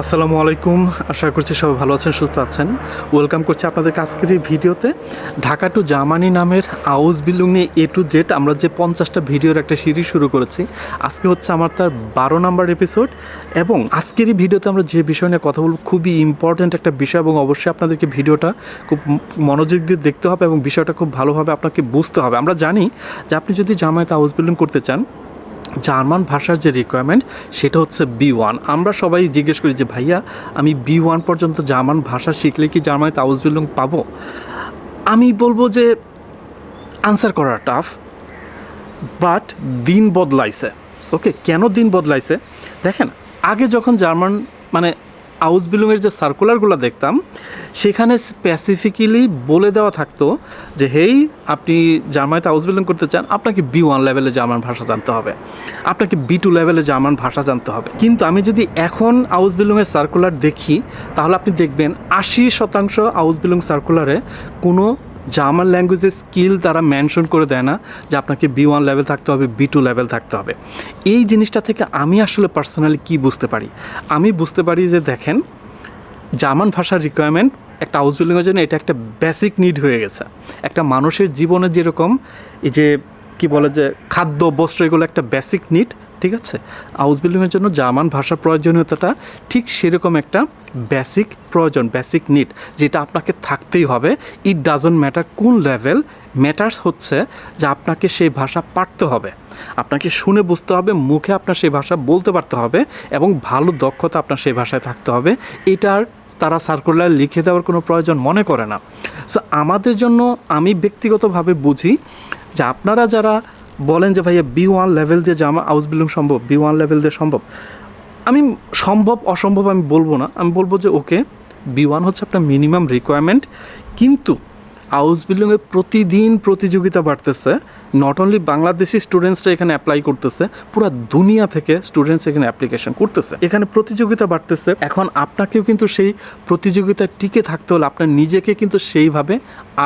আসসালামু আলাইকুম। আশা করছি সবাই ভালো আছেন, সুস্থ আছেন। ওয়েলকাম করছি আপনাদের আজকের এই ভিডিওতে ঢাকা টু জামানি নামের হাউস বিল্ডিং নিয়ে এ টু জেড আমরা যে পঞ্চাশটা ভিডিওর একটা সিরিজ শুরু করেছি। আজকে হচ্ছে আমার তার বারো নাম্বার এপিসোড এবং আজকের এই ভিডিওতে আমরা যে বিষয় নিয়ে কথা বলব, খুবই ইম্পর্ট্যান্ট একটা বিষয় এবং অবশ্যই আপনাদেরকে ভিডিওটা খুব মনোযোগ দিয়ে দেখতে হবে এবং বিষয়টা খুব ভালোভাবে আপনাকে বুঝতে হবে। আমরা জানি যে আপনি যদি জামায়াতে হাউস বিল্ডিং করতে চান জার্মান ভাষার যে রিকোয়ারমেন্ট সেটা হচ্ছে বি ওয়ান আমরা সবাই জিজ্ঞেস করি যে, ভাইয়া, আমি বি ওয়ান পর্যন্ত জার্মান ভাষা শিখলে কি জার্মানিতে হাউস বিল্ডিং পাবো? আমি বলব যে আনসার করা টাফ বাট দিন বদলাইছে। ওকে কেন দিন বদলাইছে? দেখেন, আগে যখন জার্মান মানে হাউস বিল্ডিংয়ের যে সার্কুলারগুলো দেখতাম, সেখানে স্পেসিফিক্যালি বলে দেওয়া থাকতো যে, হেই, আপনি জার্মানিতে আউস বিল্ডিং করতে চান, আপনাকে বি ওয়ান লেভেলে জার্মান ভাষা জানতে হবে। আপনাকে বি টু লেভেলে জার্মান ভাষা জানতে হবে। কিন্তু আমি যদি এখন আউস বিল্ডিংয়ের সার্কুলার দেখি, তাহলে আপনি দেখবেন আশি শতাংশ আউস বিল্ডিং সার্কুলারে কোনো জার্মান ল্যাঙ্গুয়েজের স্কিল তারা মেনশন করে দেয় না যে আপনাকে বি ওয়ান লেভেল থাকতে হবে বি টু লেভেল থাকতে হবে। এই জিনিসটা থেকে আমি আসলে পার্সোনালি কি বুঝতে পারি? আমি বুঝতে পারি যে দেখেন, জার্মান ভাষার রিকোয়ারমেন্ট একটা হাউস বিল্ডিংয়ের জন্য এটা একটা বেসিক নিড হয়ে গেছে। একটা মানুষের জীবনে যেরকম এই যে কি বলে যে খাদ্য, বস্ত্র এগুলো একটা বেসিক নিড ঠিক আছে? হাউস বিল্ডিংয়ের জন্য জার্মান ভাষার প্রয়োজনীয়তাটা ঠিক সেরকম একটা বেসিক প্রয়োজন বেসিক নিড যেটা আপনাকে থাকতেই হবে। ইট ডাজন্ট ম্যাটার কোন লেভেল ম্যাটার্স হচ্ছে যে আপনাকে সেই ভাষা পারতে হবে। আপনাকে শুনে বুঝতে হবে, মুখে আপনার সেই ভাষা বলতে পারতে হবে এবং ভালো দক্ষতা আপনার সেই ভাষায় থাকতে হবে। এটার তারা সার্কুলার লিখে দেওয়ার কোনো প্রয়োজন মনে করে না। সো আমাদের জন্য আমি ব্যক্তিগতভাবে বুঝি যে আপনারা যারা বলেন যে ভাইয়া বি ওয়ান লেভেল দিয়ে জামা হাউস বিল্ডিং সম্ভব বি ওয়ান লেভেল দিয়ে সম্ভব, আমি সম্ভব, অসম্ভব আমি বলব না। আমি বলব যে ওকে বি ওয়ান হচ্ছে আপনার মিনিমাম রিকোয়ারমেন্ট কিন্তু হাউস বিল্ডিংয়ে প্রতিদিন প্রতিযোগিতা বাড়তেছে। নট অনলি বাংলাদেশি স্টুডেন্টসরা এখানে অ্যাপ্লাই করতেছে, পুরো দুনিয়া থেকে স্টুডেন্টস এখানে অ্যাপ্লিকেশন করতেছে। এখানে প্রতিযোগিতা বাড়তেছে। এখন আপনাকেও কিন্তু সেই প্রতিযোগিতায় টিকে থাকতে হলে আপনার নিজেকে কিন্তু সেইভাবে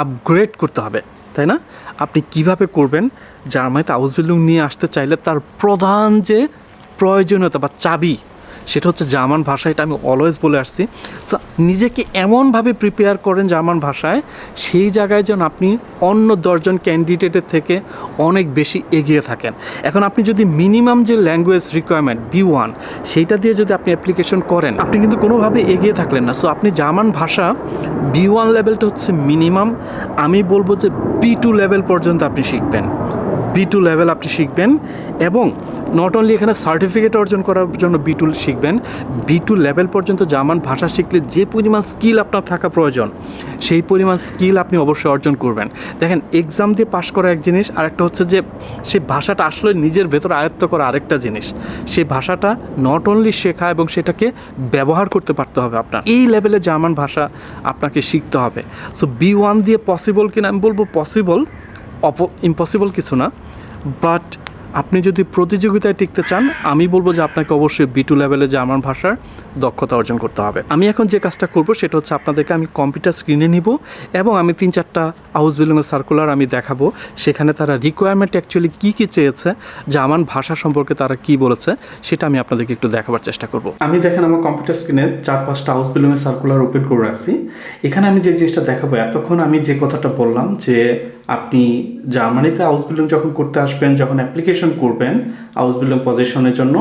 আপগ্রেড করতে হবে। তাই না? আপনি কীভাবে করবেন? জার্মানিতে হাউস বিল্ডিং নিয়ে আসতে চাইলে তার প্রধান যে প্রয়োজনীয়তা বা চাবি সেটা হচ্ছে জার্মান ভাষা, এটা আমি অলওয়েজ বলে আসছি। সো নিজেকে এমনভাবে প্রিপেয়ার করেন জার্মান ভাষায়, সেই জায়গায় যেন আপনি অন্য দশজন ক্যান্ডিডেটের থেকে অনেক বেশি এগিয়ে থাকেন। এখন আপনি যদি মিনিমাম যে ল্যাঙ্গুয়েজ রিকোয়ারমেন্ট বি ওয়ান সেইটা দিয়ে যদি আপনি অ্যাপ্লিকেশন করেন, আপনি কিন্তু কোনোভাবে এগিয়ে থাকলেন না। সো আপনি জার্মান ভাষা বি ওয়ান লেভেলটা হচ্ছে মিনিমাম আমি বলব যে বি টু লেভেল পর্যন্ত আপনি শিখবেন। বি টু লেভেল আপনি শিখবেন এবং নট অনলি এখানে সার্টিফিকেট অর্জন করার জন্য বি টু শিখবেন বি টু লেভেল পর্যন্ত জার্মান ভাষা শিখলে যে পরিমাণ স্কিল আপনার থাকা প্রয়োজন, সেই পরিমাণ স্কিল আপনি অবশ্যই অর্জন করবেন। দেখেন এক্সাম দিয়ে পাশ করা এক জিনিস আর একটা হচ্ছে যে সে ভাষাটা আসলে নিজের ভেতর আয়ত্ত করা আরেকটা জিনিস। সেই ভাষাটা নট অনলি শেখা এবং সেটাকে ব্যবহার করতে পারতে হবে আপনার, এই লেভেলে জার্মান ভাষা আপনাকে শিখতে হবে। সো বি ওয়ান দিয়ে পসিবল কিনা, আমি বলব পসিবল অপ ইম্পসিবল কিছু না। বাট আপনি যদি প্রতিযোগিতায় টিকতে চান, আমি বলব যে আপনাকে অবশ্যই বি টু লেভেলে জার্মান ভাষার দক্ষতা অর্জন করতে হবে। আমি এখন যে কাজটা করব, সেটা হচ্ছে আপনাদেরকে আমি কম্পিউটার স্ক্রিনে নিব এবং আমি তিন চারটা হাউস বিল্ডিংয়ের সার্কুলার আমি দেখাবো। সেখানে তারা রিকোয়ারমেন্ট অ্যাকচুয়ালি কী কী চেয়েছে, জার্মান ভাষা সম্পর্কে তারা কি বলেছে, সেটা আমি আপনাদেরকে একটু দেখাবার চেষ্টা করব। আমি দেখেন আমার কম্পিউটার স্ক্রিনে চার পাঁচটা হাউস বিল্ডিংয়ের সার্কুলার ওপেন করে রাখছি। এখানে আমি যে জিনিসটা দেখাবো, এতক্ষণ আমি যে কথাটা বললাম যে আপনি জার্মানিতে হাউস বিল্ডিং যখন করতে আসবেন, যখন অ্যাপ্লিকেশন করবেন হাউস বিল্ডিং পজিশনের জন্য,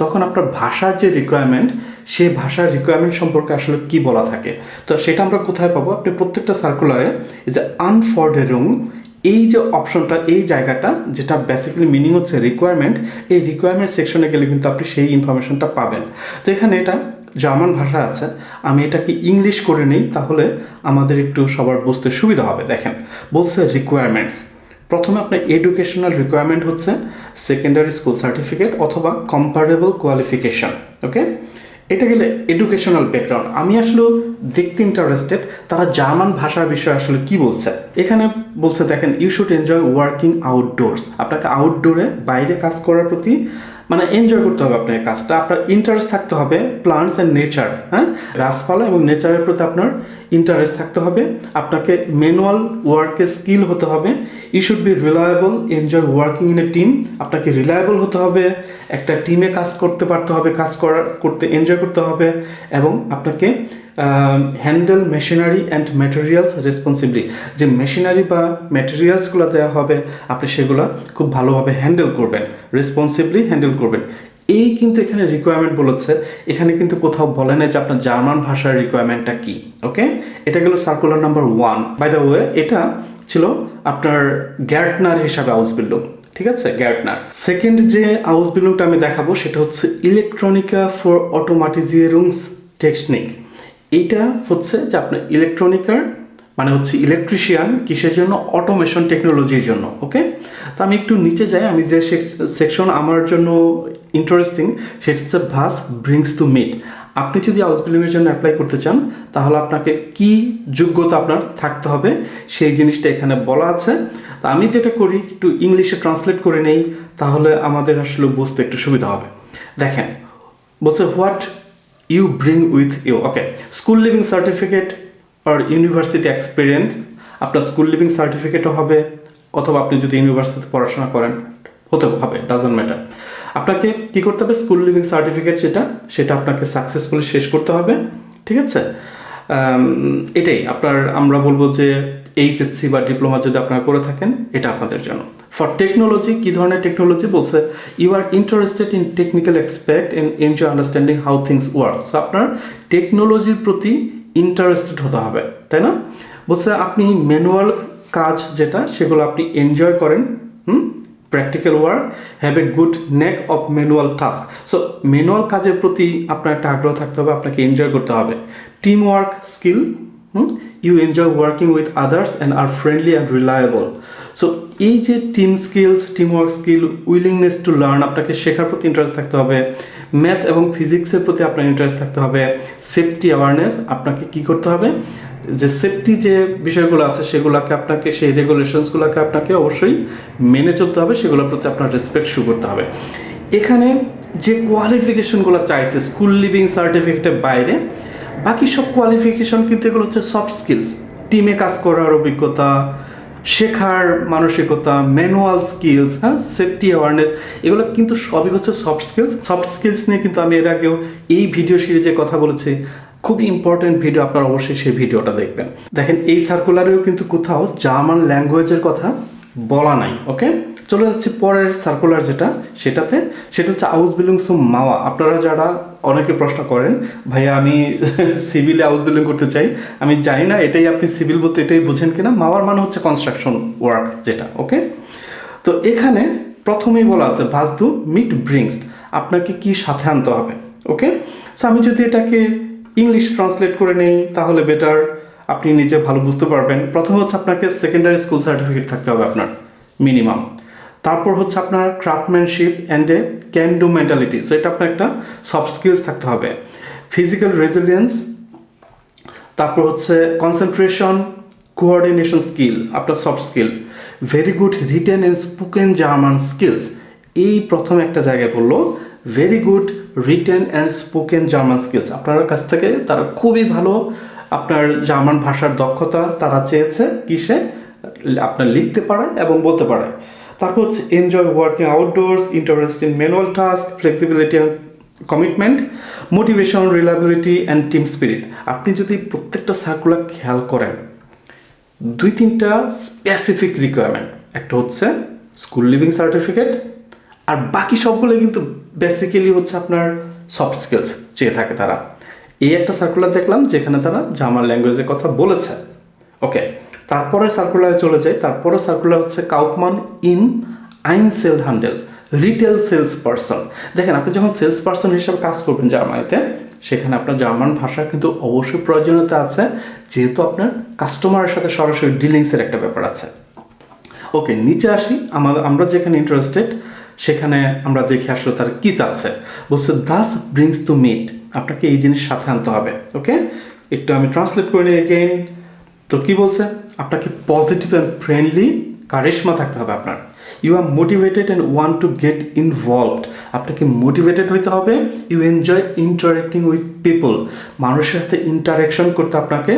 তখন আপনার ভাষার যে রিকোয়ারমেন্ট সেই ভাষার রিকোয়ারমেন্ট সম্পর্কে আসলে কি বলা থাকে? তো সেটা আমরা কোথায় পাবো? আপনি প্রত্যেকটা সার্কুলারে যে আনফর্ডেরুং এই যে অপশনটা এই জায়গাটা, যেটা বেসিক্যালি মিনিং হচ্ছে রিকোয়ারমেন্ট এই রিকোয়ারমেন্ট সেকশনে গেলে কিন্তু আপনি সেই ইনফরমেশনটা পাবেন। তো এখানে এটা জার্মান ভাষা আছে, আমি এটাকে ইংলিশ করে নিই, তাহলে আমাদের একটু সবার বুঝতে সুবিধা হবে, দেখেন। বলছে রিকোয়ারমেন্টস প্রথমে আপনার এডুকেশনাল রিকোয়ারমেন্ট হচ্ছে সেকেন্ডারি স্কুল সার্টিফিকেট অথবা কম্পারেবল কোয়ালিফিকেশান ওকে এটা গেলে এডুকেশনাল ব্যাকগ্রাউন্ড আমি আসলে দেখতে ইন্টারেস্টেড তারা জার্মান ভাষার বিষয়ে আসলে কি বলছে? এখানে বলছে, দেখেন you should enjoy working outdoors আপনাকে আউটডোরে বাইরে কাজ করার প্রতি মানে এনজয় করতে হবে আপনার কাজটা। আপনার ইন্টারেস্ট থাকতে হবে প্লান্টস অ্যান্ড নেচার হ্যাঁ? গাছপালা এবং নেচারের প্রতি আপনার ইন্টারেস্ট থাকতে হবে। আপনাকে ম্যানুয়াল ওয়ার্কের স্কিল হতে হবে। You should be reliable enjoy working in a team আপনাকে রিলায়েবল হতে হবে। একটা টিমে কাজ করতে পারতে হবে, কাজ করার, করতে এনজয় করতে হবে। এবং আপনাকে handle machinery and materials responsibly যে মেশিনারি বা ম্যাটেরিয়ালসগুলো দেওয়া হবে, আপনি সেগুলো খুব ভালোভাবে হ্যান্ডেল করবেন রেসপন্সিবলি হ্যান্ডেল করবেন। এই কিন্তু এখানে রিকোয়ারমেন্ট বলেছে। এখানে কিন্তু কোথাও বলে না যে আপনার জার্মান ভাষার রিকোয়ারমেন্টটা কি ওকে এটা গেল circular number one by the way এটা ছিল আপনার গ্যার্টনার হিসাবে হাউস বিল্ডিং ঠিক আছে? গ্যার্টনার সেকেন্ড যে হাউস বিল্ডিংটা আমি দেখাবো, সেটা হচ্ছে ইলেকট্রনিকা ফর অটোমাটিজিয়ারুংস টেকনিক এইটা হচ্ছে যে আপনার ইলেকট্রনিকার মানে হচ্ছে ইলেকট্রিশিয়ান কিসের জন্য? অটোমেশন টেকনোলজির জন্য ওকে তো আমি একটু নিচে যাই, আমি যে সেকশন আমার জন্য ইন্টারেস্টিং সেটা হচ্ছে ভাস ব্রিংস টু মিট আপনি যদি হাউস বিল্ডিংয়ের জন্য অ্যাপ্লাই করতে চান, তাহলে আপনাকে কি যোগ্যতা আপনার থাকতে হবে? সেই জিনিসটা এখানে বলা আছে। তা আমি যেটা করি, একটু ইংলিশে ট্রান্সলেট করে নেই, তাহলে আমাদের আসলে বুঝতে একটু সুবিধা হবে। দেখেন, বলছে what you bring with you okay school leaving certificate R university experience আপনার স্কুল লিভিং সার্টিফিকেটও হবে, অথবা আপনি যদি ইউনিভার্সিটিতে পড়াশোনা করেন, হতে হবে ডাজন্ট ম্যাটার আপনাকে কি করতে হবে? স্কুল লিভিং সার্টিফিকেট যেটা, সেটা আপনাকে সাকসেসফুলি শেষ করতে হবে, ঠিক আছে? এটাই, আপনার, আমরা বলব যে এইচএসসি বা ডিপ্লোমা যদি আপনারা করে থাকেন, এটা আপনাদের জন্য। ফর টেকনোলজি কি ধরনের টেকনোলজি বলছে you are interested in technical aspect in enjoy understanding how things work so আপনার টেকনোলজির প্রতি ইন্টারেস্টেড হতে হবে, তাই না? বলছে, আপনি ম্যানুয়াল কাজ যেটা, সেগুলো আপনি এনজয় করেন, হুম? Practical work have a good knack of manual task so manual কাজের প্রতি আপনার একটা আগ্রহ থাকতে হবে, আপনাকে এনজয় করতে হবে। Team work skill you enjoy working with others and are friendly and reliable so এই যে team skills team work skill willingness to learn আপনাকে শেখার প্রতি ইন্টারেস্ট থাকতে হবে। ম্যাথ এবং ফিজিক্সের প্রতি আপনার ইন্টারেস্ট থাকতে হবে। সেফটি অ্যাওয়ারনেস আপনাকে কি করতে হবে? যে সেফটি যে বিষয়গুলো আছে, সেগুলোকে আপনাকে, সেই রেগুলেশনসগুলোকে আপনাকে অবশ্যই মেনে চলতে হবে, সেগুলোর প্রতি আপনার রেসপেক্ট শু করতে হবে। এখানে যে কোয়ালিফিকেশনগুলো চাইছে স্কুল লিভিং সার্টিফিকেটের বাইরে বাকি সব কোয়ালিফিকেশন কিন্তু এগুলো হচ্ছে সফট স্কিলস টিমে কাজ করার অভিজ্ঞতা, শেখার মানসিকতা ম্যানুয়াল স্কিলস হ্যাঁ সেফটি অ্যাওয়ারনেস এগুলো কিন্তু সবই হচ্ছে সফট স্কিলস সফট স্কিলস নিয়ে কিন্তু আমি এর আগেও এই ভিডিও সিরিজে কথা বলেছি। খুবই ইম্পর্টেন্ট ভিডিও আপনারা অবশ্যই সেই ভিডিওটা দেখবেন। দেখেন, এই সার্কুলারেও কিন্তু কোথাও জার্মান ল্যাঙ্গুয়েজের কথা বলা নাই ওকে চলে যাচ্ছি পরের সার্কুলার যেটা, সেটাতে। সেটা হচ্ছে হাউস বিল্ডিংস মাওয়া আপনারা যারা অনেকে প্রশ্ন করেন, ভাইয়া, আমি সিভিলে হাউস বিল্ডিং করতে চাই। আমি জানি না, এটাই আপনি সিভিল বলতে এটাই বুঝেন কিনা। মাওয়ার মানে হচ্ছে কনস্ট্রাকশন ওয়ার্ক যেটা ওকে তো এখানে প্রথমেই বলা আছে, ভাসদু মিট ব্রিংস আপনাকে কি সাথে আনতে হবে ওকে সো আমি যদি এটাকে ইংলিশ ট্রান্সলেট করে নেই, তাহলে বেটার আপনি নিজে ভালো বুঝতে পারবেন। প্রথমে হচ্ছে আপনাকে সেকেন্ডারি স্কুল সার্টিফিকেট থাকতে হবে আপনার মিনিমাম তারপর হচ্ছে আপনার craftsmanship and a can do mentality so এটা আপনার একটা সফট স্কিলস থাকতে হবে। ফিজিক্যাল রেজিলিয়েন্স তারপর হচ্ছে কনসেন্ট্রেশন কোঅর্ডিনেশন স্কিল আপনার soft skill very good written and spoken German skills এই প্রথম একটা জায়গায় বলল very good written and spoken German skills আপনার কাছ থেকে তারা খুবই ভালো আপনার জার্মান ভাষার দক্ষতা তারা চেয়েছে কিসে? আপনার লিখতে পারে এবং বলতে পারে। তারপর হচ্ছে enjoy working outdoors interest in manual task flexibility and commitment motivation reliability and team spirit আপনি যদি প্রত্যেকটা সার্কুলার খেয়াল করেন, দুই তিনটা স্পেসিফিক রিকোয়ারমেন্ট একটা হচ্ছে স্কুল লিভিং সার্টিফিকেট আর বাকি সবগুলো কিন্তু বেসিক্যালি হচ্ছে আপনার সফট স্কিলস চেয়ে থাকে তারা। এই একটা সার্কুলার দেখলাম যেখানে তারা জার্মান ল্যাঙ্গুয়েজের কথা বলেছে। ওকে তারপরে সার্কুলারে চলে যাই, তারপরে সার্কুলার হচ্ছে কাউপমান ইন আইন সেল হ্যান্ডেল রিটেল সেলস পার্সন দেখেন, আপনি যখন সেলস পার্সন হিসেবে কাজ করবেন জার্মানিতে, সেখানে আপনার জার্মান ভাষা কিন্তু অবশ্যই প্রয়োজনীয়তা আছে, যেহেতু আপনার কাস্টমারের সাথে সরাসরি ডিলিংসের একটা ব্যাপার আছে। ওকে নিচে আসি, আমাদের, আমরা যেখানে ইন্টারেস্টেড সেখানে আমরা দেখি আসলে তার কি চাচ্ছে। বলছে দাস ব্রিংস টু মিট আপনাকে এই জিনিস সাথে আনতে হবে ওকে একটু আমি ট্রান্সলেট করে নিই এগেইন তো কি বলছে? আপনাকে পজিটিভ অ্যান্ড ফ্রেন্ডলি কারিশমা থাকতে হবে আপনার। You are motivated and want to get involved আপনাকে মোটিভেটেড হইতে হবে। You enjoy interacting with people মানুষের সাথে ইন্টারাকশন করতে আপনাকে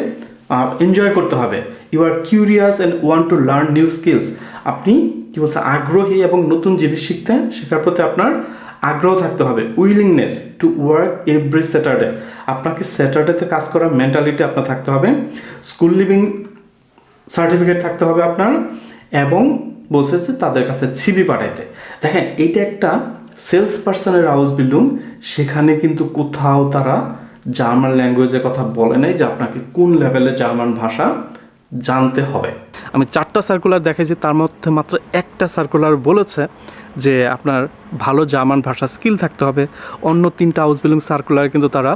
এনজয় করতে হবে। You are curious and want to learn new skills আপনি কী বলছে, আগ্রহী এবং নতুন জিনিস শিখতে, শেখার প্রতি আপনার আগ্রহ থাকতে হবে willingness to work every Saturday আপনাকে স্যাটারডেতে কাজ করার মেন্টালিটি আপনার থাকতে হবে স্কুল লিভিং সার্টিফিকেট থাকতে হবে আপনার, এবং বলছে যে তাদের কাছে ছিবি পাঠাইতে। দেখেন এটা একটা সেলস পার্সনের হাউস বিল্ডিং সেখানে কিন্তু কোথাও তারা জার্মান ল্যাঙ্গুয়েজের কথা বলে নাই যে আপনাকে কোন লেভেলে জার্মান ভাষা জানতে হবে। আমি চারটা সার্কুলার দেখাইছি, তার মধ্যে মাত্র একটা সার্কুলার বলেছে যে আপনার ভালো জার্মান ভাষা স্কিল থাকতে হবে। অন্য তিনটা হাউস বিল্ডিং সার্কুলার কিন্তু তারা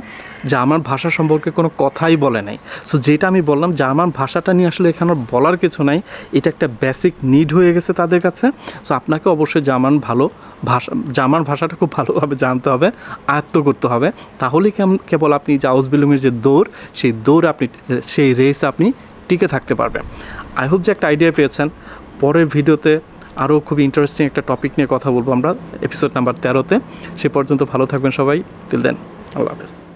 জার্মান ভাষা সম্পর্কে কোনো কথাই বলে নাই। সো যেটা আমি বললাম, জার্মান ভাষাটা নিয়ে আসলে এখানে বলার কিছু নাই। এটা একটা বেসিক নিড হয়ে গেছে তাদের কাছে। সো আপনাকে অবশ্যই জার্মান ভালো ভাষা, জার্মান ভাষাটা খুব ভালোভাবে জানতে হবে, আয়ত্ত করতে হবে। তাহলেই কেবল আপনি যে হাউস বিল্ডিংয়ের যে দৌড়, সেই দৌড় আপনি, সেই রেস আপনি টিকে থাকতে পারবেন। আই হোপ যে একটা আইডিয়া পেয়েছেন। পরের ভিডিওতে আরও খুব ইন্টারেস্টিং একটা টপিক নিয়ে কথা বলব আমরা। এপিসোড নাম্বার তেরোতে। সে পর্যন্ত ভালো থাকবেন সবাই। টিল দেন আল্লাহ হাফেজ।